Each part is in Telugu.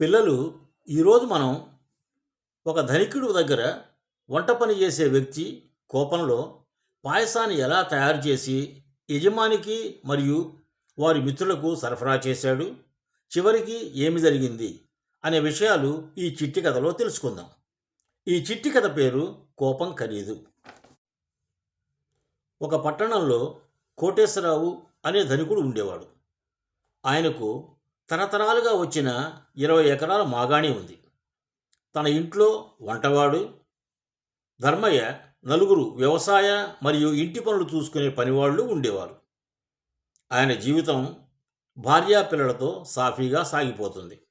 పిల్లలు ఈరోజు మనం ఒక ధనికుడు దగ్గర వంట పని చేసే వ్యక్తి కోపంలో పాయసాన్ని ఎలా తయారు చేసి యజమానికి మరియు వారి మిత్రులకు సరఫరా చేశాడు చివరికి ఏమి జరిగింది అనే విషయాలు ఈ చిట్టి కథలో తెలుసుకుందాం. ఈ చిట్టి కథ పేరు కోపం ఖరీదు. ఒక పట్టణంలో కోటేశ్వరరావు అనే ధనికుడు ఉండేవాడు. ఆయనకు తరతరాలుగా వచ్చిన ఇరవై ఎకరాల మాగాణి ఉంది. తన ఇంట్లో వంటవాడు ధర్మయ్య నలుగురు వ్యవసాయ మరియు ఇంటి పనులు చూసుకునే పనివాళ్ళు ఉండేవారు. ఆయన జీవితం భార్యా పిల్లలతో సాఫీగా సాగిపోతుంది.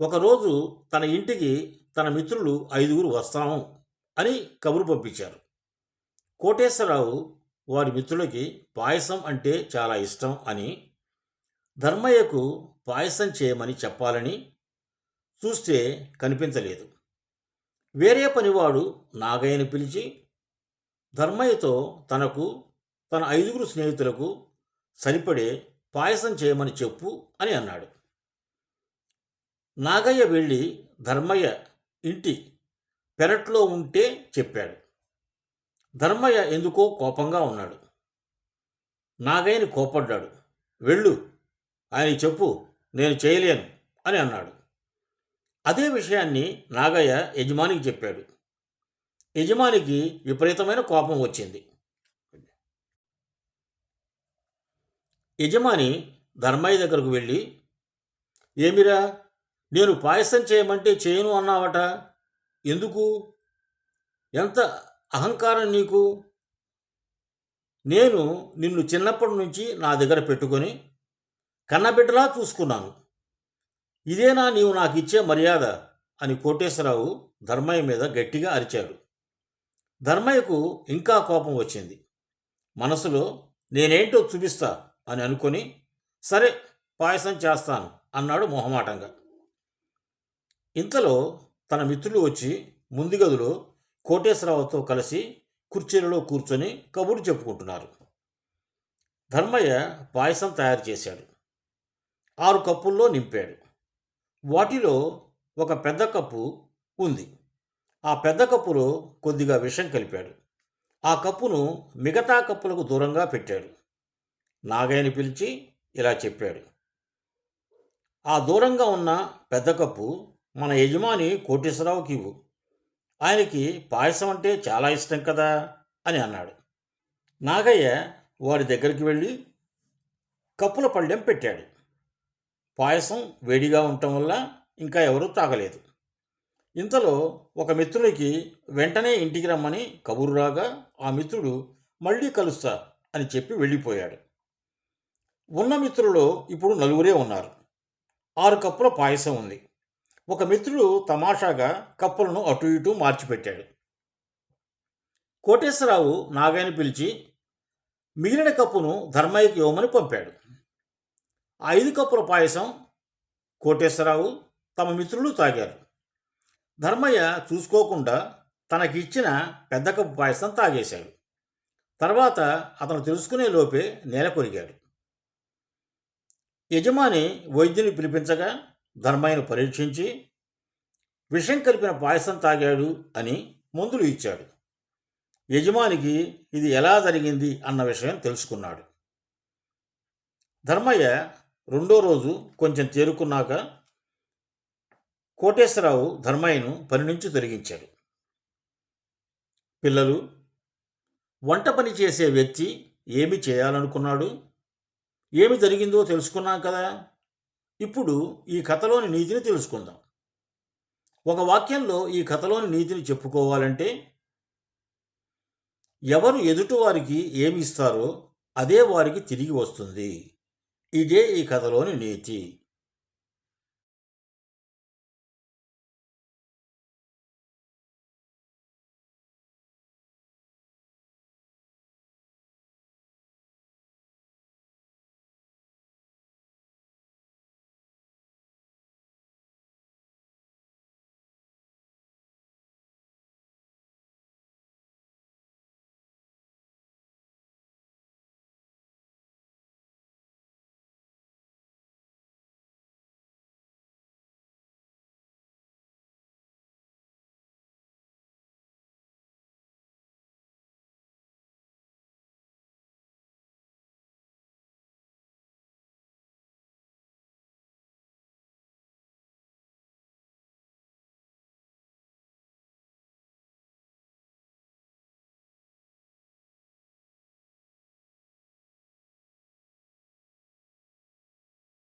ఒకరోజు తన ఇంటికి తన మిత్రులు ఐదుగురు వస్తాము అని కబురు పంపించారు. కోటేశ్వరరావు వారి మిత్రులకి పాయసం అంటే చాలా ఇష్టం అని ధర్మయ్యకు పాయసం చేయమని చెప్పాలని చూస్తే కనిపించలేదు. వేరే పనివాడు నాగయ్యని పిలిచి ధర్మయ్యతో తనకు తన ఐదుగురు స్నేహితులకు సరిపడే పాయసం చేయమని చెప్పు అని అన్నాడు. నాగయ్య వెళ్ళి ధర్మయ్య ఇంటి పెరట్లో ఉంటే చెప్పాడు. ధర్మయ్య ఎందుకో కోపంగా ఉన్నాడు. నాగయ్యని కోపడ్డాడు వెళ్ళు ఆయన చెప్పు నేను చేయలేను అని అన్నాడు. అదే విషయాన్ని నాగయ్య యజమానికి చెప్పాడు. యజమానికి విపరీతమైన కోపం వచ్చింది. యజమాని ధర్మయ్య దగ్గరకు వెళ్ళి ఏమిరా నేను పాయసం చేయమంటే చేయను అన్నావట? ఎందుకు? ఎంత అహంకారం నీకు? నేను నిన్ను చిన్నప్పటి నుంచి నా దగ్గర పెట్టుకొని కన్నబిడ్డలా చూసుకున్నాను. ఇదేనా నీవు నాకు ఇచ్చే మర్యాద? అని కోటేశ్వరరావు ధర్మయ్య మీద గట్టిగా అరిచాడు. ధర్మయ్యకు ఇంకా కోపం వచ్చింది. మనసులో నేనేంటో చూపిస్తా అని అనుకొని సరే పాయసం చేస్తాను అన్నాడు మొహమాటంగా. ఇంతలో తన మిత్రులు వచ్చి ముందుగదిలో కోటేశ్వరరావుతో కలిసి కుర్చీలలో కూర్చొని కబుర్లు చెప్పుకుంటున్నారు. ధర్మయ్య పాయసం తయారు చేశాడు. ఆరు కప్పుల్లో నింపాడు. వాటిలో ఒక పెద్ద కప్పు ఉంది. ఆ పెద్ద కప్పులో కొద్దిగా విషం కలిపాడు. ఆ కప్పును మిగతా కప్పులకు దూరంగా పెట్టాడు. నాగయ్యని పిలిచి ఇలా చెప్పాడు. ఆ దూరంగా ఉన్న పెద్ద కప్పు మన యజమాని కోటేశ్వరరావుకి ఇవ్వు. ఆయనకి పాయసం అంటే చాలా ఇష్టం కదా అని అన్నాడు. నాగయ్య వారి దగ్గరికి వెళ్ళి కప్పుల పళ్ళెం పెట్టాడు. పాయసం వేడిగా ఉండటం వల్ల ఇంకా ఎవరూ తాగలేదు. ఇంతలో ఒక మిత్రుడికి వెంటనే ఇంటికి రమ్మని కబురు రాగా ఆ మిత్రుడు మళ్ళీ కలుస్తా అని చెప్పి వెళ్ళిపోయాడు. ఉన్న మిత్రులు ఇప్పుడు నలుగురే ఉన్నారు. ఆరు కప్పుల పాయసం ఉంది. ఒక మిత్రుడు తమాషాగా కప్పులను అటు ఇటు మార్చిపెట్టాడు. కోటేశ్వరరావు నాగాయని పిలిచి మిగిలిన కప్పును ధర్మయ్యకి ఇవ్వమని పంపాడు. ఆ ఐదు కప్పుల పాయసం కోటేశ్వరరావు తమ మిత్రులు తాగారు. ధర్మయ్య చూసుకోకుండా తనకిచ్చిన పెద్ద కప్పు పాయసం తాగేశాడు. తర్వాత అతను తెలుసుకునే లోపే నేల కొరిగాడు. యజమాని వైద్యుని పిలిపించగా ధర్మయ్యను పరీక్షించి విషం కలిపిన పాయసం తాగాడు అని మందులు ఇచ్చాడు. యజమానికి ఇది ఎలా జరిగింది అన్న విషయం తెలుసుకున్నాడు. ధర్మయ్య రెండో రోజు కొంచెం తేరుకున్నాక కోటేశ్వరరావు ధర్మయ్యను పని నుంచి తొలగించాడు. పిల్లలు వంట పని చేసే వ్యక్తి ఏమి చేయాలనుకున్నాడు? ఏమి జరిగిందో తెలుసుకున్నాం కదా? ఇప్పుడు ఈ కథలోని నీతిని తెలుసుకుందాం. ఒక వాక్యంలో ఈ కథలోని నీతిని చెప్పుకోవాలంటే ఎవరు ఎదుటివారికి ఏమి ఇస్తారో అదే వారికి తిరిగి వస్తుంది. ఇదే ఈ కథలోని నీతి